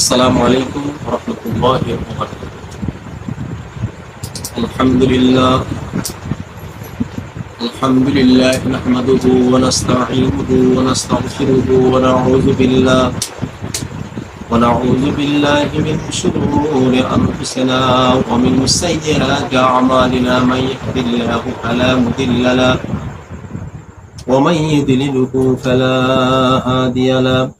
السلام عليكم ورحمة الله وبركاته. الحمد لله. الحمد لله نحمده ونستعينه ونستغفره ونعوذ بالله. ونعوذ بالله من شرور أنفسنا ومن سيئات أعمالنا. من يهد الله فلا مضل له ومن يضلله فلا هادي له.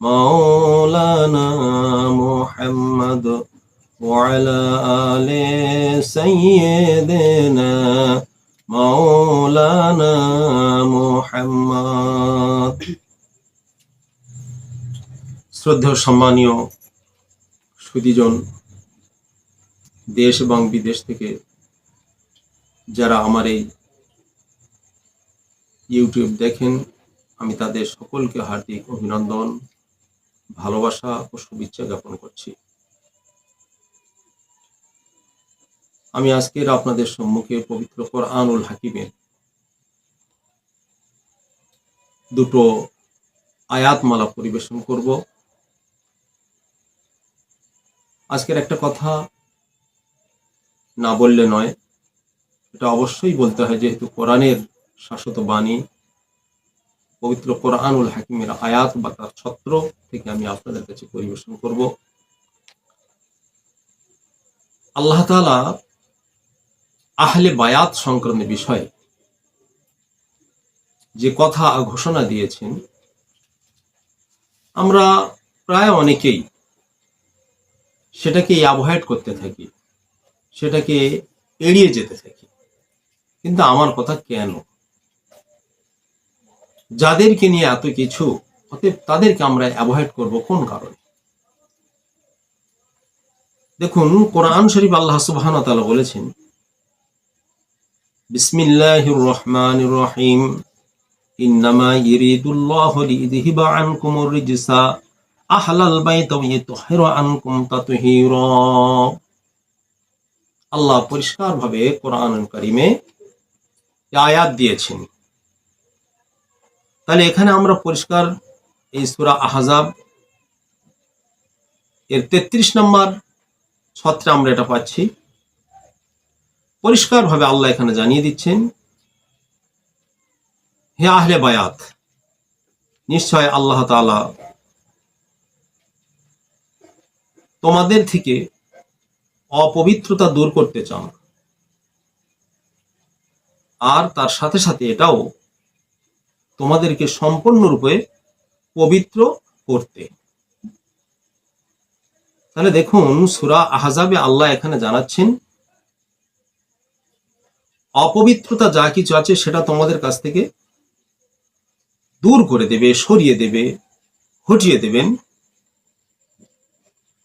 مولانا محمد وعلى آل سيدنا مولانا محمد শ্রদ্ধেয় সম্মানীয় সুদীজন দেশ এবং বিদেশ থেকে যারা আমার এই ইউটিউব দেখেন আমি তাদের সকলকে হার্দিক অভিনন্দন ভালোবাসা ও শুভেচ্ছা জ্ঞাপন করছি। আমি আজকের আপনাদের সম্মুখে পবিত্র কোরআনুল হাকিমের দুটো আয়াতমালা পরিবেশন করব। আজকের একটা কথা না বললে নয়, এটা অবশ্যই বলতে হয় যেহেতু কোরআনের শাশ্বত বাণী পবিত্র কোরআনুল হাকিমের আয়াত বা তার ছত্র থেকে আমি আপনাদের কাছে পরিবেশন করব। আল্লাহ তালা আহলে বায়াত সংক্রান্ত বিষয়ে যে কথা ঘোষণা দিয়েছেন, আমরা প্রায় অনেকেই সেটাকে অ্যাভয়েড করতে থাকি, সেটাকে এড়িয়ে যেতে থাকি। কিন্তু আমার কথা কেন? যাদেরকে নিয়ে এত কিছু, অতএব তাদেরকে আমরা অ্যাভয়েড করব কোন কারণে? দেখুন, কোরআন শরীফ আল্লাহ সুবহান বলেছেন, বিসমিল্লাহির রহমানির রহিম। আল্লাহ পরিষ্কারভাবে কোরআন কারিমে আয়াত দিয়েছেন। তাহলে এখানে আমরা পরিষ্কার এই সুরা আহজাব। এর তেত্রিশ নম্বর ছত্রে আমরা এটা পাচ্ছি। পরিষ্কারভাবে আল্লাহ এখানে জানিয়ে দিচ্ছেন, হে আহলে বায়াত, নিশ্চয় আল্লাহ তালা তোমাদের থেকে অপবিত্রতা দূর করতে চান। আর তার সাথে সাথে এটাও তোমাদেরকে সম্পূর্ণরূপে পবিত্র করতে। তাহলে দেখুন, সুরা আহজাবে আল্লাহ এখানে জানাচ্ছেন, অপবিত্রতা যা কিছু আছে সেটা তোমাদের কাছ থেকে দূর করে দেবে, সরিয়ে দেবে হটিয়ে দেবেন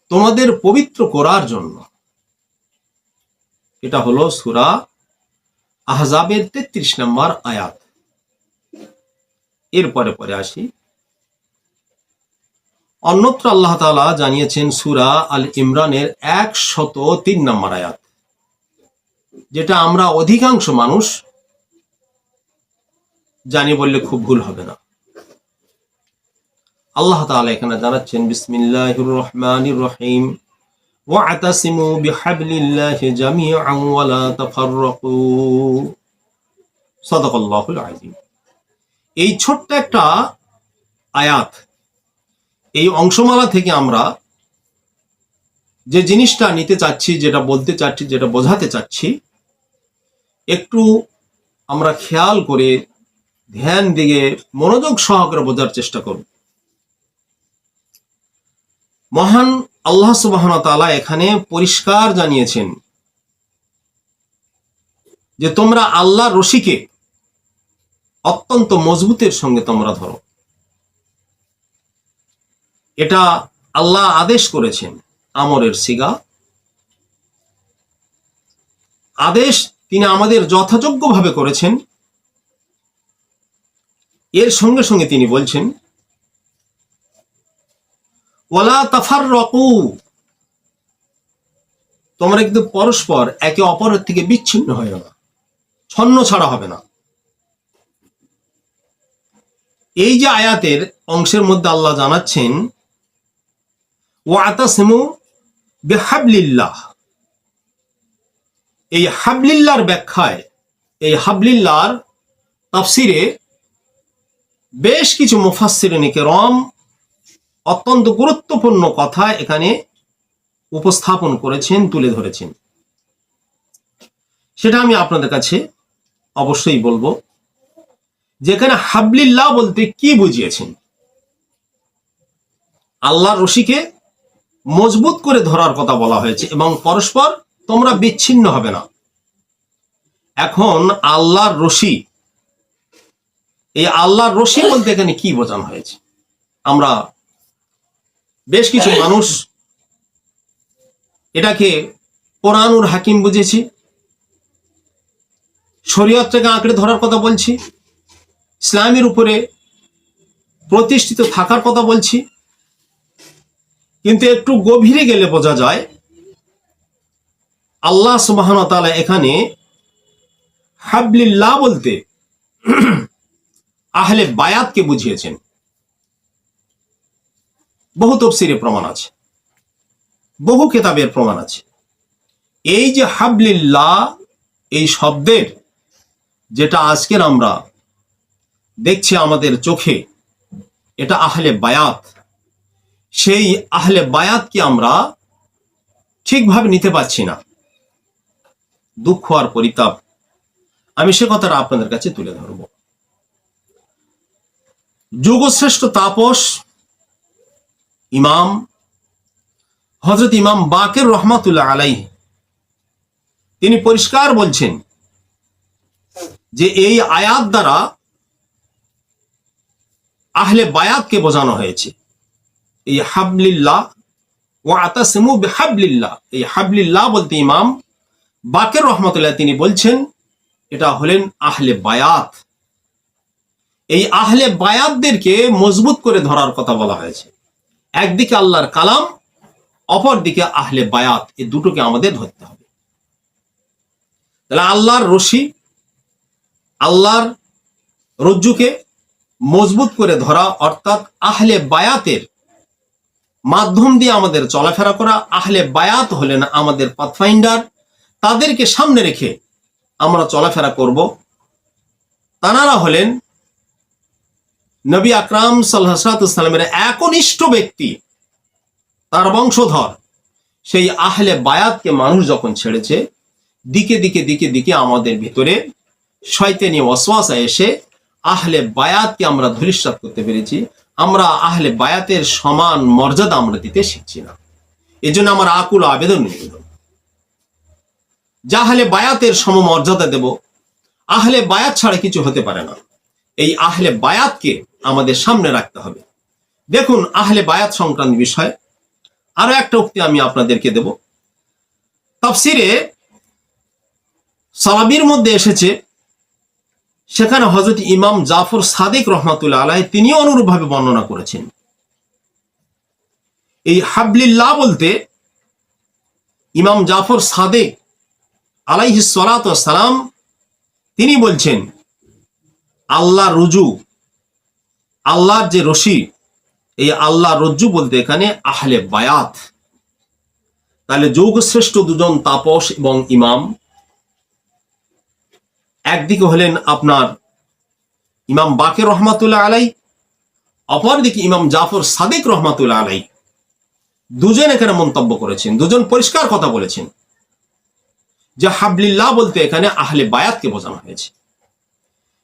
তোমাদের পবিত্র করার জন্য। এটা হলো সুরা আহজাবের তেত্রিশ নম্বর আয়াত। এরপরে পরে আসি। অন্যত্র আল্লাহ তালা জানিয়েছেন সুরা আল ইমরানের একশত তিন নম্বর আয়াত, যেটা আমরা অধিকাংশ মানুষ জানি বললে খুব ভুল হবে না। আল্লাহ তাআলা এখানে জানাচ্ছেন, বিসমিল্লাহির রহমানির রহিম। ওয়াতাসিমু আযীম। এই ছোট্ট একটা আয়াত, এই অংশমালা থেকে আমরা যে জিনিসটা নিতে চাচ্ছি, যেটা বলতে চাচ্ছি, যেটা বোঝাতে চাচ্ছি, একটু আমরা খেয়াল করে ধ্যান দিয়ে মনোযোগ সহকারে বোঝার চেষ্টা করব। মহান আল্লাহ সুবাহন তাআলা এখানে পরিষ্কার জানিয়েছেন যে তোমরা আল্লাহ রশিকে অত্যন্ত মজবুতের সঙ্গে তোমরা ধরো। এটা আল্লাহ আদেশ করেছেন আমরের সিগা। আদেশ তিনি আমাদের যথাযোগ্যভাবে করেছেন। এর সঙ্গে সঙ্গে তিনি বলছেন ওলা তাফার রকু তোমরা কিন্তু পরস্পর একে অপরের থেকে বিচ্ছিন্ন হয়ে না ছন্ন ছাড়া হবে না। এই যে আয়াতের অংশের মধ্যে আল্লাহ জানাচ্ছেন ও আতাসমু বেহাবলিল্লাহ। এই হাবলিল্লার ব্যাখ্যায়, এই হাবলিল্লার তাফসিরে বেশ কিছু মুফাসসিরিনে রম অত্যন্ত গুরুত্বপূর্ণ কথা এখানে উপস্থাপন করেছেন, তুলে ধরেছেন। সেটা আমি আপনাদের কাছে অবশ্যই বলব। যেখানে হাবলিল্লাহ বলতে কি বুঝিয়েছেন? আল্লাহর রশিকে মজবুত করে ধরার কথা বলা হয়েছে এবং পরস্পর তোমরা বিচ্ছিন্ন হবে না। এখন আল্লাহর রশি, এই আল্লাহর রশি বলতে এখানে কি বোঝানো হয়েছে? আমরা বেশ কিছু মানুষ এটাকে কোরআনুর হাকিম বুঝেছি, শরীয়ত থেকে আঁকড়ে ধরার কথা বলছি ইসলামের উপরে প্রতিষ্ঠিত থাকার কথা বলছি। কিন্তু একটু গভীরে গেলে বোঝা যায়, আল্লাহ সুবাহন তাআলা এখানে হাবলিল্লাহ বলতে আহলে বায়াতকে বুঝিয়েছেন। বহু তফসিরে প্রমাণ আছে, বহু কেতাবের প্রমাণ আছে। এই যে হাবলিল্লাহ, এই শব্দের যেটা আজকের আমরা দেখছি আমাদের চোখে, এটা আহলে বায়াত। সেই আহলে বায়াতকে আমরা ঠিকভাবে নিতে পারছি না। দুঃখ আর পরিতাপ আমি সে কথাটা আপনাদের কাছে তুলে ধরব। যুগশ্রেষ্ঠ তাপস ইমাম হজরত ইমাম বাকের রহমাতুল্লাহ আলাই তিনি পরিষ্কার বলছেন যে এই আয়াত দ্বারা আহলে বায়াতকে বোঝানো হয়েছে। এই হাবলিল্লাহ ও আতাসমু হাবলিল্লাহ এই হাবলিল্লাহ বলতে ইমাম বাকের রহমতুল্লাহ তিনি বলছেন, এটা হলেন আহলে বায়াত। এই আহলে বায়াতদেরকে মজবুত করে ধরার কথা বলা হয়েছে। একদিকে আল্লাহর কালাম, অপরদিকে আহলে বায়াত। এই দুটোকে আমাদের ধরতে হবে। তাহলে আল্লাহর রশি, আল্লাহর রজ্জুকে মজবুত করে ধরা, অর্থাৎ আহলে বায়াতের মাধ্যম দিয়ে আমাদের চলাফেরা করা। আহলে বায়াত হলেন আমাদের পাথফাইন্ডার। তাদেরকে সামনে রেখে আমরা চলাফেরা করব। তানারা হলেন নবী আকরাম সাল্লামের একনিষ্ঠ ব্যক্তি, তার বংশধর। সেই আহলে বায়াতকে মানুষ যখন ছেড়েছে, দিকে দিকে দিকে দিকে আমাদের ভিতরে শয়তানি ওয়াসওয়াসা এসে আহলে বায়াতকে আমরা ধরিষ্ঠাত করতে পেরেছি। আমরা আহলে বায়াতের সমান মর্যাদা আমরা দিতে শিখছি না। এই জন্য আমার আকুল আবেদন নিবেদন যাহলে বায়াতের সমমর্যাদা দেব, আহলে বায়াত ছাড়া কিছু হতে পারে না। এই আহলে বায়াতকে আমাদের সামনে রাখতে হবে। দেখুন, আহলে বায়াত সংক্রান্ত বিষয়। আরও একটা উক্তি আমি আপনাদেরকে দেব। তাফসিরে সালাবির মধ্যে এসেছে সেখানে হজরত ইমাম জাফর সাদিক রহমাতুল্লাহ আলাই তিনিও অনুরূপভাবে বর্ণনা করেছেন। এই হাবলিল্লাহ বলতে ইমাম জাফর সাদেক আলাইহি সালাম তিনি বলছেন, আল্লাহ রুজু, আল্লাহর যে রশি, এই আল্লাহ রজ্জু বলতে এখানে আহলে বায়াত। তাহলে যৌগশ্রেষ্ঠ দুজন তাপস এবং ইমাম একদিকে হলেন আপনার ইমাম বাকের রহমাতুল্লাহ আলাই অপরদিকে ইমাম জাফর সাদিক রহমাতুল্লাহ আলাই দুজন এখানে মন্তব্য করেছেন, দুজন পরিষ্কার কথা বলেছেন। যে হাবলিল্লাহ বলতে এখানে আহলে বায়াতকে বোঝানো হয়েছে।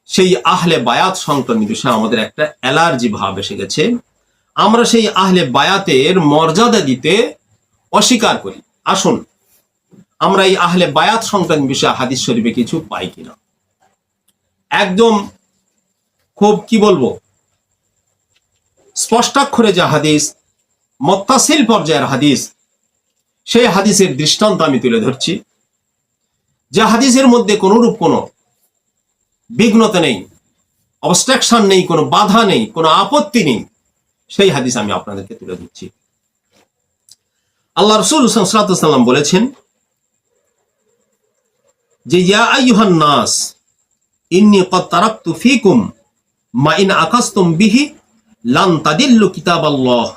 সেই আহলে বায়াত সংক্রান্ত বিষয়ে আমাদের একটা অ্যালার্জি ভাব এসে গেছে। আমরা সেই আহলে বায়াতের মর্যাদা দিতে অস্বীকার করি। আসুন, আমরা এই আহলে বায়াত সংক্রান্ত বিষয়ে হাদিস শরীফে কিছু পাই কিনা। একদম খুব কি বলব? স্পষ্টাক্ষরে যে হাদিস, মত্তাসিল পর্যায়ের হাদিস, সেই হাদিসের দৃষ্টান্ত আমি তুলে ধরছি। যে হাদিসের মধ্যে কোনরূপ কোনো বিঘ্নতা নেই অবস্ট্রাকশন নেই, কোনো বাধা নেই, কোনো আপত্তি নেই, সেই হাদিস আমি আপনাদেরকে তুলে ধরছি। আল্লাহ রসুল সাল্লাম বলেছেন যে, ইয়া আইয়ুহান নাস ইন্নি কদ তারাকতু ফিকুম, মা ইন আকাস্তুম বিহি লান তাদিল্লু কিতাবাল্লাহ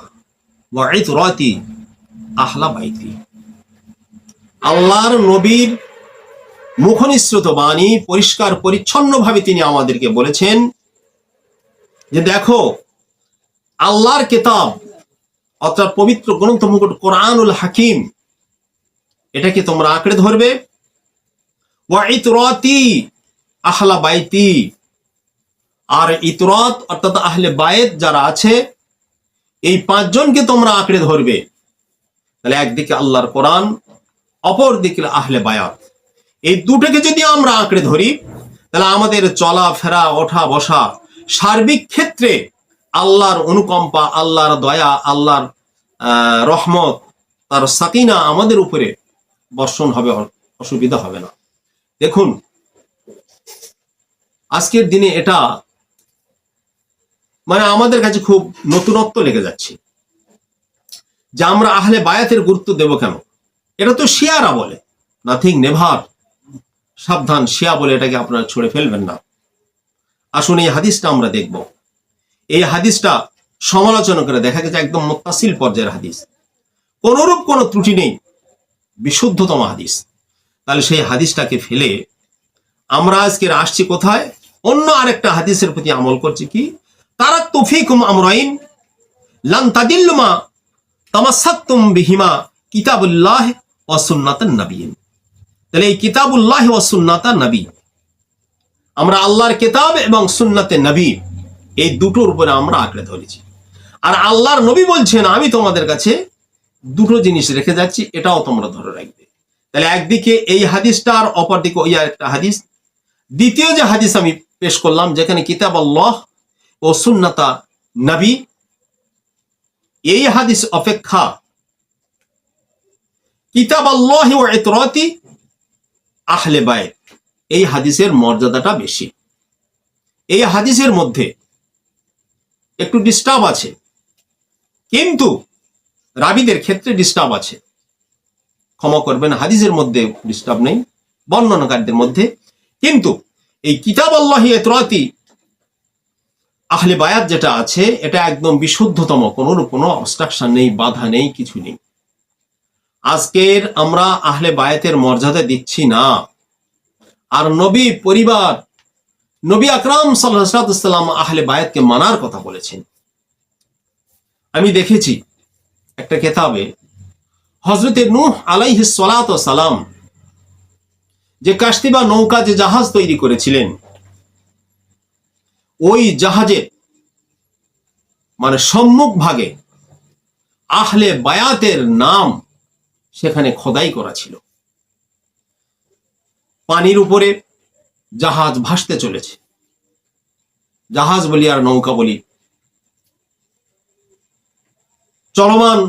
ওয়া ইতরাতি আহলা বাইতি। আল্লাহর নবীর মুখনিসৃত বাণী পরিষ্কার পরিচ্ছন্নভাবে তিনি আমাদেরকে বলেছেন যে, দেখো, আল্লাহর কেতাব অর্থাৎ পবিত্র গ্রন্থ মুকুট কোরআনুল হাকিম, এটাকে তোমরা আঁকড়ে ধরবে। ওয়া ইতরাতি আহলা বাইতি। আর ইতরাত, অর্থাৎ আহলে বায়েত যারা আছে, এই পাঁচজনকে তোমরা আঁকড়ে ধরবে। তাহলে একদিকে আল্লাহর কোরআন অপর দিকে আহলে বায়াত। এই দুটোকে যদি আমরা আঁকড়ে ধরি, তাহলে আমাদের চলা, ফেরা, ওঠা, বসা সার্বিক ক্ষেত্রে আল্লাহর অনুকম্পা, আল্লাহর দয়া, আল্লাহর রহমত, তার সাকিনা আমাদের উপরে বর্ষণ হবে, অসুবিধা হবে না। দেখুন আজকের দিনে এটা মানে আমাদের কাছে খুব নতুনত্ব লেগে যাচ্ছে। যে আমরা আহলে বায়াতের গুরুত্ব দেব কেন? এটা তো শিয়ারা বলে। Nothing never. সাবধান, শিয়া বলে এটাকে আপনারা ছুড়ে ফেলবেন না। আসুন এই হাদিসটা আমরা দেখব। এই হাদিসটা সমালোচনা করে দেখা গেছে একদম মোত্তাসিল পর্যায়ের হাদিস। কোনরূপ কোনো ত্রুটি নেই। বিশুদ্ধতম হাদিস। তাহলে সেই হাদিসটাকে ফেলে আমরা আজকে আসছি কোথায়? অন্য আরেকটা হাদিসের প্রতি আমল করছি কি? তারা নবী, আমরা আল্লাহর কিতাব এবং সুন্নাতে নবী, এই দুটোর উপরে আমরা আঁকড়ে ধরেছি। আর আল্লাহর নবী বলছেন, আমি তোমাদের কাছে দুটো জিনিস রেখে যাচ্ছি, এটাও তোমরা ধরে রাখবে। তাহলে একদিকে এই হাদিসটা আর অপরদিকে ওই একটা হাদিস। দ্বিতীয় যে হাদিস আমি পেশ করলাম, যেখানে কিতাব আল্লাহ ও সুন্নাতা নবী এই হাদিস অপেক্ষা। কিতাব আল্লাহ ও এতরতি আহলে বায় এই হাদিসের মর্যাদাটা বেশি। এই হাদিসের মধ্যে একটু ডিস্টার্ব আছে, কিন্তু রাবিদের ক্ষেত্রে ডিস্টার্ব আছে। ক্ষমা করবেন, হাদিসের মধ্যে ডিস্টার্ব নেই, বর্ণনাকারীদের মধ্যে। কিন্তু এই কিতাব আল্লাহি এতরাতি আহলে বায়াত যেটা আছে, এটা একদম বিশুদ্ধতম, কোনো কোনো অবস্ট্রাকশন নেই, বাধা নেই, কিছু নেই। আজকের আমরা আহলে বায়াতের মর্যাদা দিচ্ছি না। আর নবী পরিবার, নবী আকরাম সাল্লাম আহলে বায়াতকে মানার কথা বলেছেন। আমি দেখেছি একটা কেতাবে হজরতে নূহ আলাইহিস সালাত সালাম যে কাশতি বা নৌকা যে জাহাজ তৈরি করেছিলেন, ওই জাহাজের মানে সম্মুখ ভাগে আহলে বায়াতের নাম সেখানে খোদাই করা ছিল। পানির উপরে জাহাজ ভাসতে চলেছে। জাহাজ বলি আর নৌকা বলি। চলমান,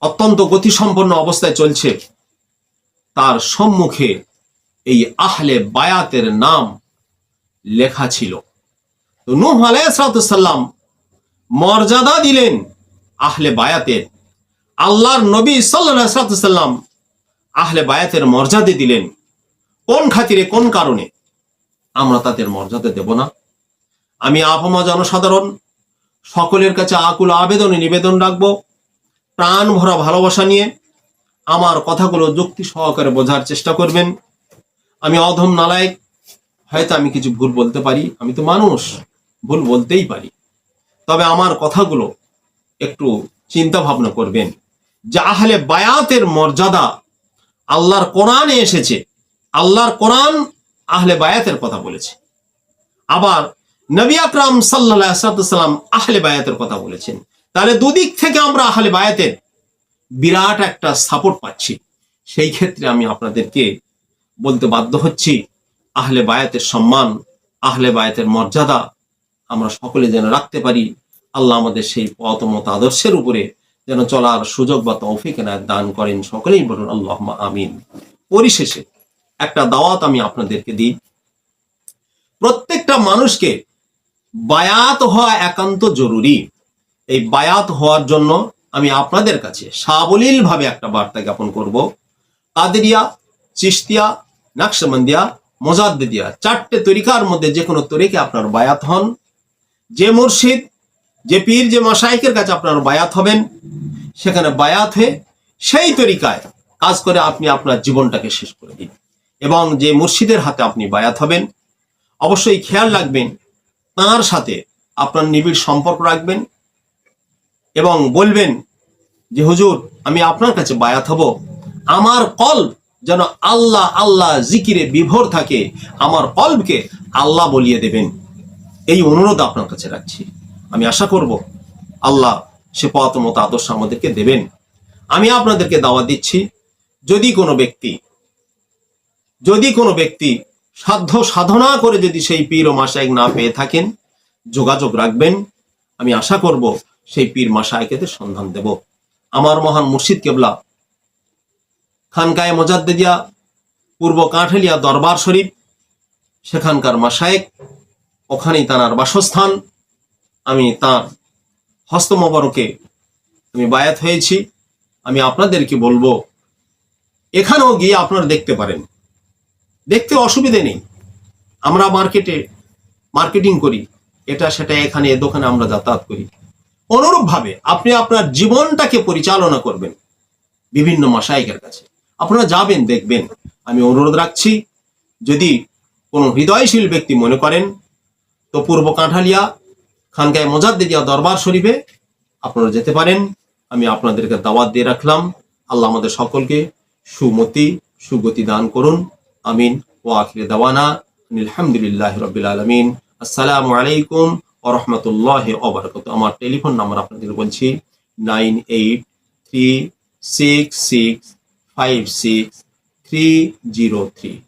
অত্যন্ত গতিসম্পন্ন অবস্থায় চলছে। তার সম্মুখে এই আহলে বায়াতের নাম লেখা ছিল। তো নূহ আলাইসালাম মর্যাদা দিলেন আহলে বায়াতের। আল্লাহর নবী সাল্লাম আহলে বায়াতের মর্যাদা দিলেন। কোন খাতিরে, কোন কারণে? আমরা তাদের মর্যাদা দেব না। আমি আপামা জনসাধারণ, সকলের কাছে আকুল আবেদনে নিবেদন রাখব। প্রাণ ভরা ভালোবাসা নিয়ে আমার কথাগুলো যুক্তি সহকারে বোঝার চেষ্টা করবেন। আমি অধম নালায়ক, হয়তো আমি কিছু ভুল বলতে পারি, আমি তো মানুষ, ভুল বলতেই পারি। তবে আমার কথাগুলো একটু চিন্তা ভাবনা করবেন। যে আহলে বায়াতের মর্যাদা, আল্লাহর কোরআনে এসেছে, আল্লাহর কোরআন আহলে বায়াতের কথা বলেছে। আবার নবী আকরাম সাল্লাহ সাল্লাম আহলে বায়াতের কথা বলেছেন। তাহলে দুদিক থেকে আমরা আহলে বায়াতের বিরাট একটা সাপোর্ট পাচ্ছি। সেই ক্ষেত্রে আমি আপনাদেরকে বলতে বাধ্য হচ্ছি, আহলে বায়াতের সম্মান, আহলে বায়াতের মর্যাদা আমরা সকলে যেন রাখতে পারি। আল্লাহ আমাদের সেই পথ মত আদর্শের উপরে যেন চলার সুযোগ বা তৌফিক দান করেন। সকলেই বলুন আল্লাহ আমিন। পরিশেষে একটা দাওয়াত আমি আপনাদেরকে দিই। প্রত্যেকটা মানুষকে বায়াত হওয়া একান্ত জরুরি। এই বায়াত হওয়ার জন্য আমি আপনাদের কাছে সাবলীল ভাবে একটা বার্তা জ্ঞাপন করব। কাদেরিয়া চিস্তিয়া নাকশবন্দিয়া, মোজাদ্দিদিয়া চারটে তরিকার মধ্যে যে কোনো তরিকে আপনার বায়াত হন। যে মুর্শিদ, যে পীর, যে মাসাইকের কাছে আপনার বায়াত হবেন, সেখানে বায়াত হয়ে সেই তরিকায় কাজ করে আপনি আপনার জীবনটাকে শেষ করে দিন এবং যে মুর্শিদের হাতে আপনি বায়াত হবেন, অবশ্যই খেয়াল রাখবেন, তার সাথে আপনার নিবিড় সম্পর্ক রাখবেন এবং বলবেন যে, হুজুর, আমি আপনার কাছে বায়াত হব। আমার কল্ব যেন আল্লাহ আল্লাহ জিকিরে বিভোর থাকে, আমার কল্বকে আল্লাহ বলিয়ে দেবেন। এই অনুরোধ আপনার কাছে রাখছি। আমি আশা করব আল্লাহ সে পথ মতো আদর্শ আমাদেরকে দেবেন। আমি আপনাদেরকে দাওয়া দিচ্ছি, যদি কোনো ব্যক্তি, যদি কোনো ব্যক্তি সাধ্য সাধনা করে যদি সেই পীর ও মাসায়ক না পেয়ে থাকেন, যোগাযোগ রাখবেন। আমি আশা করব সেই পীর মাসায়কেদের সন্ধান দেব। আমার মহান মুর্শিদ কেবলা, খানকায় মোজাদ্দিদিয়া, পূর্ব কাঠালিয়া দরবার শরীফ, সেখানকার মাসায়েক ওখানেই তাঁর বাসস্থান। আমি তাঁর হস্তমবরকে আমি বায়াত হয়েছি। আমি আপনাদেরকে বলব, এখানেও গিয়ে আপনারা দেখতে পারেন। দেখতে অসুবিধে নেই। আমরা মার্কেটে মার্কেটিং করি। এটা, সেটা এখানে দোকানে আমরা যাতায়াত করি। অনুরূপভাবে আপনি আপনার জীবনটাকে পরিচালনা করবেন বিভিন্ন মাসায়িকের কাছে। আপনারা যাবেন, দেখবেন। আমি অনুরোধ রাখছি, যদি কোনো হৃদয়শীল ব্যক্তি মনে করেন তো পূর্ব কাঁঠালিয়া, খানকায় মোজাদ্দিদিয়া দরবার শরীফে আপনারা যেতে পারেন। আমি আপনাদেরকে দাওয়াত দিয়ে রাখলাম। আল্লাহ আমাদের সকলকে সুমতি, সুগতি দান করুন। আমিন। ও আখিরে দাওয়ানা আলহামদুলিল্লাহ রবিল আলমিন। আসসালামু আলাইকুম রহমতুল্লাহ ওবরাকাত। আমার টেলিফোন নাম্বার আপনাদের বলছি, nine eight three six six five six three zero three.